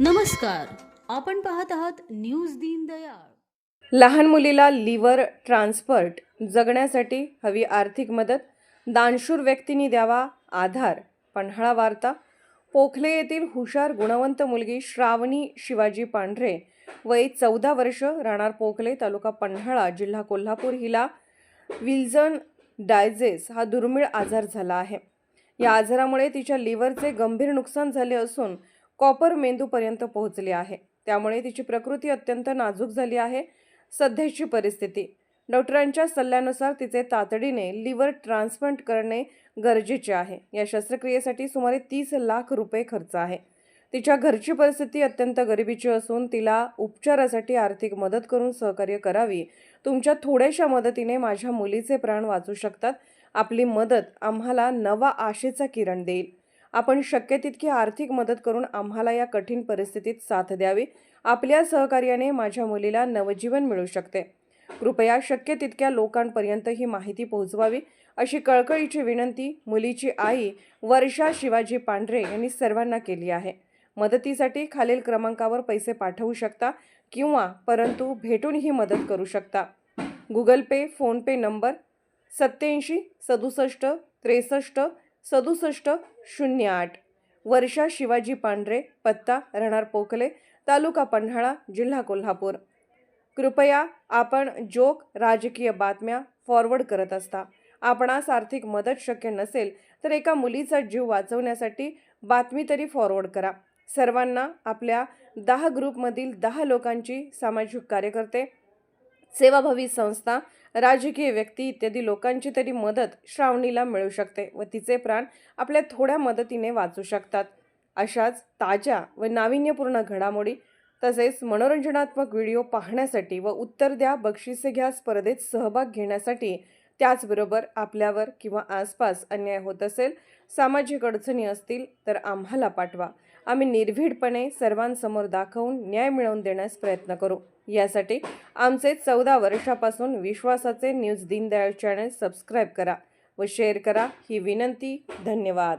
नमस्कार आपण पाहत आहात न्यूज दीनदयाळ लहान मुलीला लिव्हर ट्रान्सफर्ट जगण्यासाठी हवी आर्थिक मदत दानशूर व्यक्तींनी द्यावा आधार. पन्हाळा वार्ता पोखले येथील हुशार गुणवंत मुलगी श्रावणी शिवाजी पांढरे वय चौदा वर्ष राहणार पोखले तालुका पन्हाळा जिल्हा कोल्हापूर. हिला विल्झन डायजेस हा दुर्मिळ आजार झाला आहे. या आजारामुळे तिच्या लिव्हरचे गंभीर नुकसान झाले असून कॉपर मेंदूपर्यंत पोहोचली आहे. त्यामुळे तिची प्रकृती अत्यंत नाजूक झाली आहे. सध्याची परिस्थिती. डॉक्टरांच्या सल्ल्यानुसार तिचे तातडीने लिव्हर ट्रान्सप्लांट करणे गरजेचे आहे. या शस्त्रक्रियेसाठी सुमारे तीस लाख रुपये खर्च आहे. तिच्या घरची परिस्थिती अत्यंत गरिबीची असून तिला उपचारासाठी आर्थिक मदत करून सहकार्य करावी. तुमच्या थोड्याशा मदतीने माझ्या मुलीचे प्राण वाचू शकतात. आपली मदत आम्हाला नवा आशेचा किरण देईल. आपण शक्य तितकी आर्थिक मदत करून आम्हाला या कठीण परिस्थितीत साथ द्यावी. आपल्या सहकार्याने माझ्या मुलीला नवजीवन मिळू शकते. कृपया शक्य तितक्या लोकांपर्यंत ही माहिती पोहोचवावी अशी कळकळीची विनंती मुलीची आई वर्षा शिवाजी पांढरे यांनी सर्वांना केली आहे. मदतीसाठी खालील क्रमांकावर पैसे पाठवू शकता किंवा परंतु भेटूनही मदत करू शकता. गुगल पे फोनपे नंबर सत्याऐंशी सदुसष्ट त्रेसष्ट सदुसष्ट शून्य आठ. वर्षा शिवाजी पांढरे पत्ता राहणार पोखले तालुका पन्हाळा जिल्हा कोल्हापूर. कृपया आपण जोक राजकीय बातम्या फॉरवर्ड करत असता. आपणास आर्थिक मदत शक्य नसेल तर एका मुलीचा जीव वाचवण्यासाठी बातमी तरी फॉरवर्ड करा. सर्वांना आपल्या दहा ग्रुपमधील दहा लोकांची सामाजिक कार्यकर्ते सेवाभावी संस्था राजकीय व्यक्ती इत्यादी लोकांची तरी मदत श्रावणीला मिळू शकते व तिचे प्राण आपल्या थोड्या मदतीने वाचू शकतात. अशाच ताज्या व नाविन्यपूर्ण घडामोडी तसेच मनोरंजनात्मक व्हिडिओ पाहण्यासाठी व उत्तर द्या बक्षिसे घ्या स्पर्धेत सहभाग घेण्यासाठी त्याचबरोबर आपल्यावर किंवा आसपास अन्याय होत असेल सामाजिक अडचणी असतील तर आम्हाला पाठवा. आम्ही निर्भीडपणे सर्वांसमोर दाखवून न्याय मिळवून देण्यास प्रयत्न करू. यासाठी आमचे चौदा वर्षापासून विश्वासाचे न्यूज दीनदयाळ चॅनल सबस्क्राईब करा व शेअर करा ही विनंती. धन्यवाद.